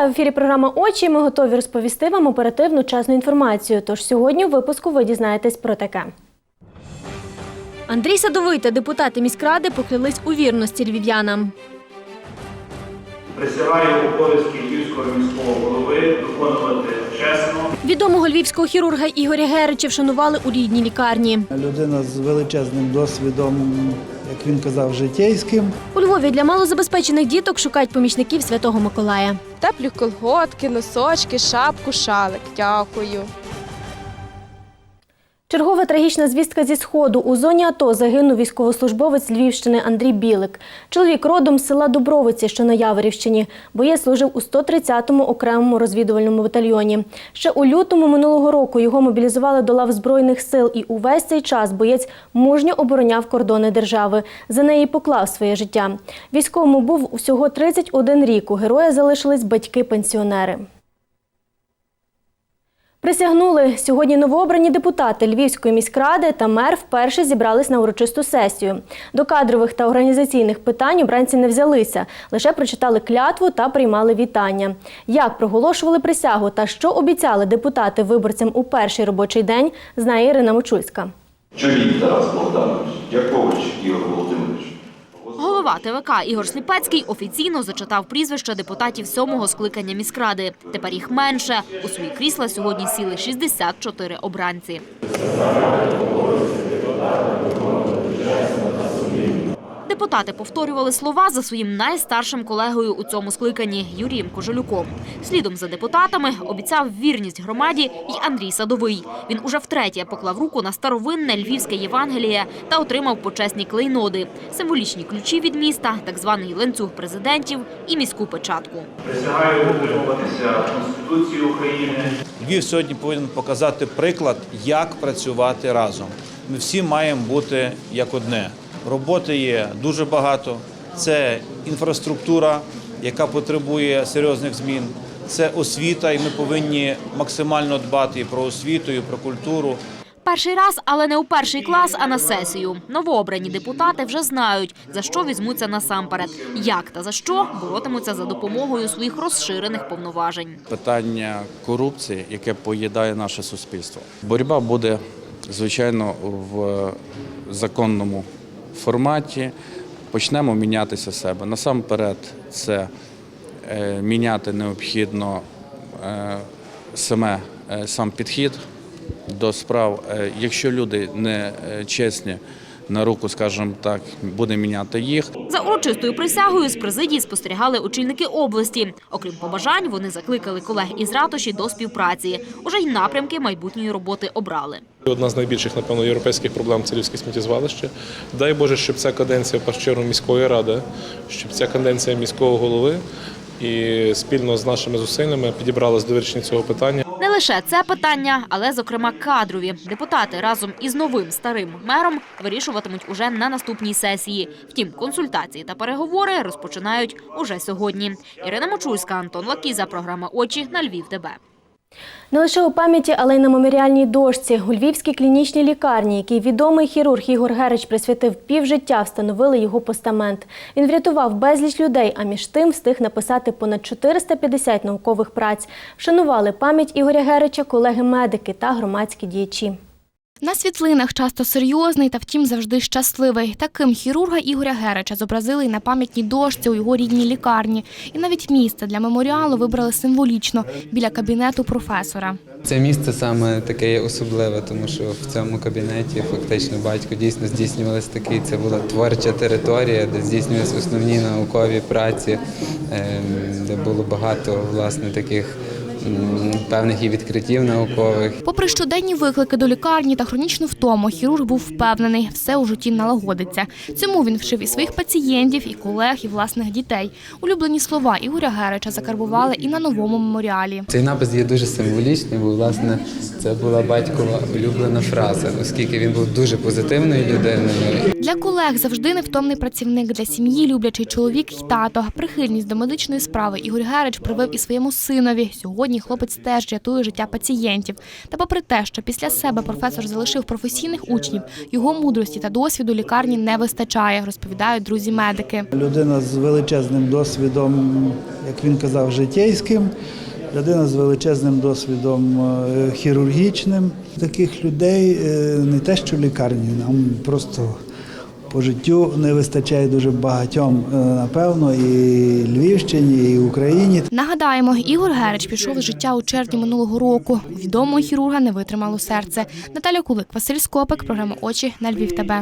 Вітаю в ефірі програма Очі. Ми готові розповісти вам оперативну чесну інформацію. Тож сьогодні у випуску ви дізнаєтесь про таке. Андрій Садовий та депутати міськради поклялись у вірності львів'янам. Присягаю обов'язки Львівського міського голови виконувати чесно, Відомого львівського хірурга Ігоря Герича вшанували у рідній лікарні. Людина з величезним досвідом, як він казав, житейським. У Львові для малозабезпечених діток шукають помічників Святого Миколая. Теплі колготки, носочки, шапку, шалик. Дякую. Чергова трагічна звістка зі сходу. У зоні АТО загинув військовослужбовець Львівщини Андрій Білик. Чоловік родом з села Дубровиці, що на Яворівщині. Боєць служив у 130-му окремому розвідувальному батальйоні. Ще у лютому минулого року його мобілізували до лав Збройних сил, і увесь цей час боєць мужньо обороняв кордони держави. За неї поклав своє життя. Військовому був усього 31 рік. У героя залишились батьки-пенсіонери. Присягнули сьогодні новообрані депутати Львівської міськради та мер вперше зібрались на урочисту сесію. До кадрових та організаційних питань обранці не взялися, лише прочитали клятву та приймали вітання. Як проголошували присягу та що обіцяли депутати виборцям у перший робочий день, знає Ірина Мочульська. Чолій Тарас Богданович, Дякович Ігор Володимирович. Голова ТВК Ігор Сліпецький офіційно зачитав прізвища депутатів сьомого скликання міськради. Тепер їх менше. У свої крісла сьогодні сіли 64 обранці. Депутати повторювали слова за своїм найстаршим колегою у цьому скликанні Юрієм Кожелюком. Слідом за депутатами обіцяв вірність громаді й Андрій Садовий. Він уже втретє поклав руку на старовинне львівське Євангеліє та отримав почесні клейноди, символічні ключі від міста, так званий ланцюг президентів і міську печатку. присягаю дотримуватися Конституції України, Львів сьогодні повинен показати приклад, як працювати разом. Ми всі маємо бути як одне. Роботи є дуже багато. Це інфраструктура, яка потребує серйозних змін. Це освіта, і ми повинні максимально дбати і про освіту, і про культуру. Перший раз, але не у перший клас, а на сесію. Новообрані депутати вже знають, за що візьмуться насамперед, як та за що боротимуться за допомогою своїх розширених повноважень. питання корупції, яке поїдає наше суспільство. Боротьба буде, звичайно, в законному форматі. Почнемо мінятися себе. Насамперед, це е, міняти необхідно е, саме е, сам підхід до справ. Якщо люди не чесні на руку, скажімо так, буде міняти їх. За урочистою присягою з президії спостерігали очільники області. Окрім побажань, вони закликали колег із ратуші до співпраці. Уже й напрямки майбутньої роботи обрали. Одна з найбільших, напевно, європейських проблем це львівське сміттєзвалище. Дай Боже, щоб ця каденція в першу чергу міської ради, щоб ця каденція міського голови і спільно з нашими зусиллями підібралась до вирішення цього питання. Не лише це питання, але зокрема кадрові. Депутати разом із новим старим мером вирішуватимуть уже на наступній сесії. Втім, консультації та переговори розпочинають уже сьогодні. Ірина Мочульська, Антон Лакіза, програма Очі на Львів. ТБ. Не лише у пам'яті, але й на меморіальній дошці. У Львівській клінічній лікарні, який відомий хірург Ігор Герич присвятив півжиття, встановили його постамент. Він врятував безліч людей, а між тим встиг написати понад 450 наукових праць. Вшанували пам'ять Ігоря Герича колеги-медики та громадські діячі. На світлинах часто серйозний та втім завжди щасливий. Таким хірурга Ігоря Герича зобразили й на пам'ятній дошці у його рідній лікарні. І навіть місце для меморіалу вибрали символічно біля кабінету професора. Це місце саме таке особливе, тому що в цьому кабінеті фактично батько дійсно здійснювалися такі. Це була творча територія, де здійснювалися основні наукові праці, ем, де було багато власне таких певних і відкриттів наукових. Попри щоденні виклики до лікарні та хронічну втому, хірург був впевнений, все у житті налагодиться. Цьому він вчив і своїх пацієнтів, і колег, і власних дітей. Улюблені слова Ігоря Герича закарбували і на новому меморіалі. Цей напис є дуже символічний, бо власне це була батькова улюблена фраза, оскільки він був дуже позитивною людиною. Для колег завжди невтомний працівник для сім'ї, люблячий чоловік й тато. Прихильність до медичної справи Ігор Герич привив і своєму синові. Сьогодні лікарні хлопець теж рятує життя пацієнтів. Та попри те, що після себе професор залишив професійних учнів, його мудрості та досвіду лікарні не вистачає, розповідають друзі-медики. Людина з величезним досвідом, як він казав, житейським. Людина з величезним досвідом е, хірургічним. Таких людей е, не те, що лікарні, нам просто по життю не вистачає дуже багатьом, е, напевно, і Львівщині, і Україні. Нагадаємо, Ігор Герич пішов з життя у червні минулого року. У відомого хірурга не витримало серце. Наталя Кулик, Василь Скопик, програма Очі на Львів. ТБ.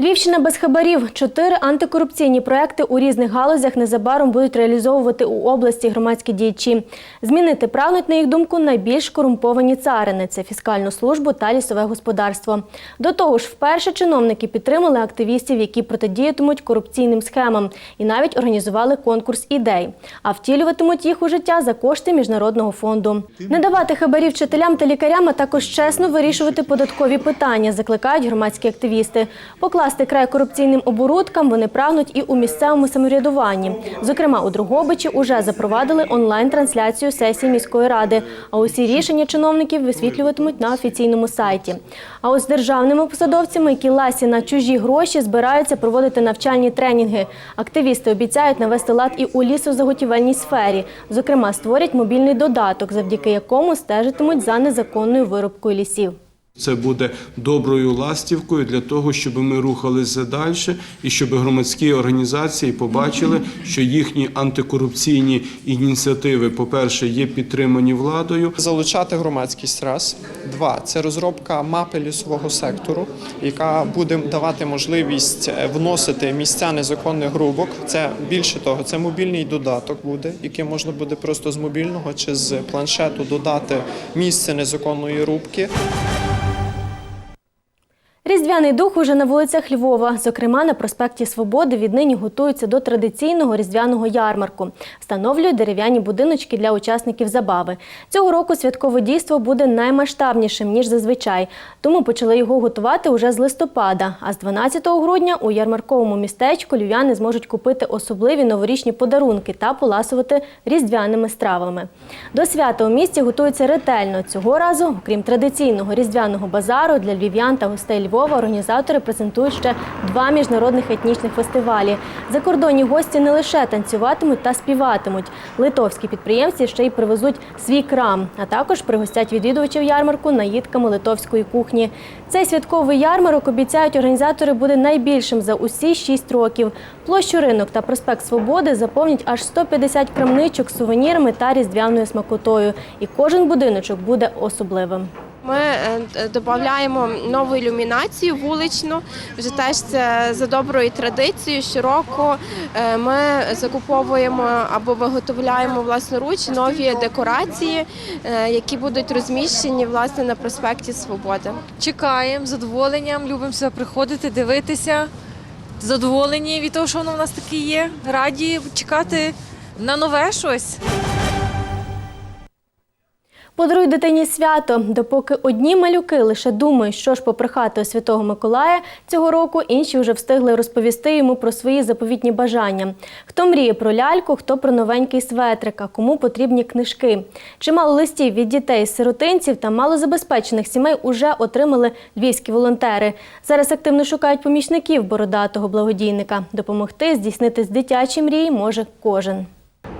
Львівщина без хабарів. Чотири антикорупційні проекти у різних галузях незабаром будуть реалізовувати у області громадські діячі. Змінити прагнуть, на їх думку, найбільш корумповані царини це фіскальну службу та лісове господарство. До того ж, вперше чиновники підтримали активістів, які протидіятимуть корупційним схемам, і навіть організували конкурс ідей. А втілюватимуть їх у життя за кошти міжнародного фонду. Не давати хабарів вчителям та лікарям, а також чесно вирішувати податкові питання, закликають громадські активісти. Покласти край корупційним оборудкам вони прагнуть і у місцевому самоврядуванні. Зокрема, у Дрогобичі уже запровадили онлайн-трансляцію сесії міської ради. А усі рішення чиновників висвітлюватимуть на офіційному сайті. А ось з державними посадовцями, які ласі на чужі гроші, збираються проводити навчальні тренінги. Активісти обіцяють навести лад і у лісозаготівельній сфері. Зокрема, створять мобільний додаток, завдяки якому стежитимуть за незаконною вирубкою лісів. Це буде доброю ластівкою для того, щоб ми рухалися далі і щоб громадські організації побачили, що їхні антикорупційні ініціативи, по-перше, є підтримані владою. Залучати громадськість раз. Два це розробка мапи лісового сектору, яка буде давати можливість е, вносити місця незаконних грубок. Це більше того, це мобільний додаток буде, який можна буде просто з мобільного чи з планшету додати місце незаконної рубки. Різдвяний дух уже на вулицях Львова. Зокрема, на проспекті Свободи віднині готуються до традиційного різдвяного ярмарку. Встановлюють дерев'яні будиночки для учасників забави. Цього року святкове дійство буде наймасштабнішим, ніж зазвичай. Тому почали його готувати уже з листопада. А з 12 грудня у ярмарковому містечку львів'яни зможуть купити особливі новорічні подарунки та поласувати різдвяними стравами. До свята у місті готуються ретельно. Цього разу, окрім традиційного різдвяного базару для львів'ян та гостей Львова, організатори презентують ще два міжнародних етнічних фестивалі. Закордонні гості не лише танцюватимуть та співатимуть. Литовські підприємці ще й привезуть свій крам, а також пригостять відвідувачів ярмарку наїдками литовської кухні. Цей святковий ярмарок обіцяють організатори буде найбільшим за усі шість років. Площу ринок та проспект Свободи заповнять аж 150 крамничок з сувенірами та різдвяною смакотою. І кожен будиночок буде особливим. Ми е, додаємо нову ілюмінацію вуличну. Вже теж це за доброю традицією. Щороку е, ми закуповуємо або виготовляємо власноруч нові декорації, е, які будуть розміщені власне на проспекті Свободи. Чекаємо задоволенням, любимо сюди приходити, дивитися. Задоволені від того, що воно в нас таке є. Раді чекати на нове щось. Подаруй дитині свято. Допоки одні малюки лише думають, що ж поприхати у Святого Миколая цього року, інші вже встигли розповісти йому про свої заповітні бажання. Хто мріє про ляльку, хто про новенький светрик, а кому потрібні книжки. Чимало листів від дітей, сиротинців та малозабезпечених сімей уже отримали львівські волонтери. Зараз активно шукають помічників бородатого благодійника. Допомогти здійснити дитячі мрії може кожен.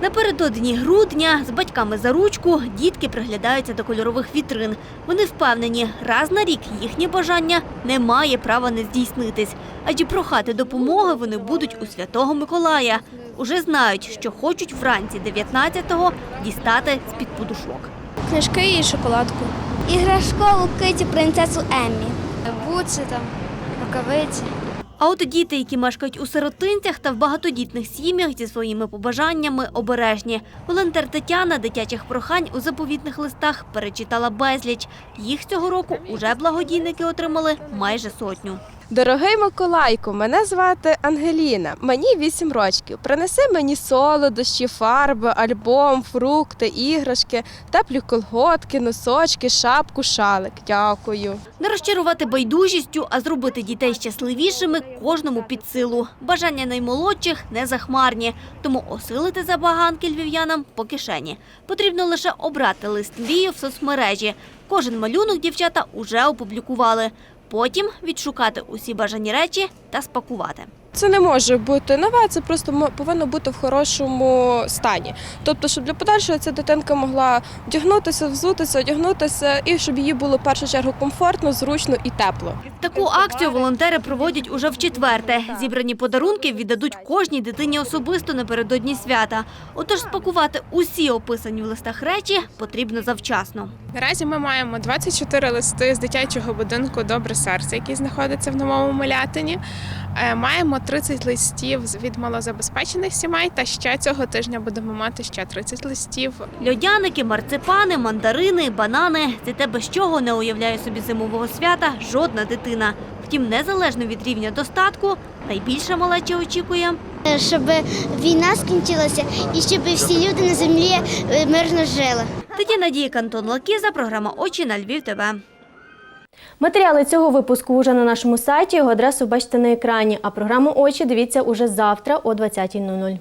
Напередодні грудня з батьками за ручку дітки приглядаються до кольорових вітрин. Вони впевнені, раз на рік їхнє бажання не має права не здійснитись, адже прохати допомоги вони будуть у Святого Миколая. Уже знають, що хочуть вранці 19-го дістати з-під подушок. Книжки і шоколадку. Іграшкову киті принцесу Еммі. Буци там, рукавиці. А от діти, які мешкають у сиротинцях та в багатодітних сім'ях зі своїми побажаннями, обережні. Волонтер Тетяна дитячих прохань у заповітних листах перечитала безліч. Їх цього року уже благодійники отримали майже сотню. Дорогий Миколайку, мене звати Ангеліна. Мені 8 років. Принеси мені солодощі, фарби, альбом, фрукти, іграшки, теплі колготки, носочки, шапку, шалик. Дякую. Не розчарувати байдужістю, а зробити дітей щасливішими кожному під силу. Бажання наймолодших не захмарні, тому осилити забаганки львів'янам по кишені. Потрібно лише обрати лист мрії в соцмережі. Кожен малюнок дівчата уже опублікували. Потім відшукати усі бажані речі та спакувати. Це не може бути нове, це просто повинно бути в хорошому стані. Тобто, щоб для подальшого ця дитинка могла вдягнутися, взутися, одягнутися, і щоб їй було в першу чергу комфортно, зручно і тепло. Таку акцію волонтери проводять уже в четверте. Зібрані подарунки віддадуть кожній дитині особисто напередодні свята. Отож спакувати усі описані в листах речі потрібно завчасно. Наразі ми маємо 24 листи з дитячого будинку Добре серце, який знаходиться в новому Милятині. Е, Маємо 30 листів від малозабезпечених сімей, та ще цього тижня будемо мати ще 30 листів. Льодяники, марципани, мандарини, банани – це те, без чого не уявляє собі зимового свята жодна дитина. Втім, незалежно від рівня достатку, найбільше малеча очікує Щоб війна скінчилася і щоб всі люди на землі е, мирно жили. Тетяна Дієк, Антон Лакіза, програма «Очі на Львів ТВ». Матеріали цього випуску вже на нашому сайті. Його адресу бачите на екрані. А програму Очі дивіться уже завтра о 20.00.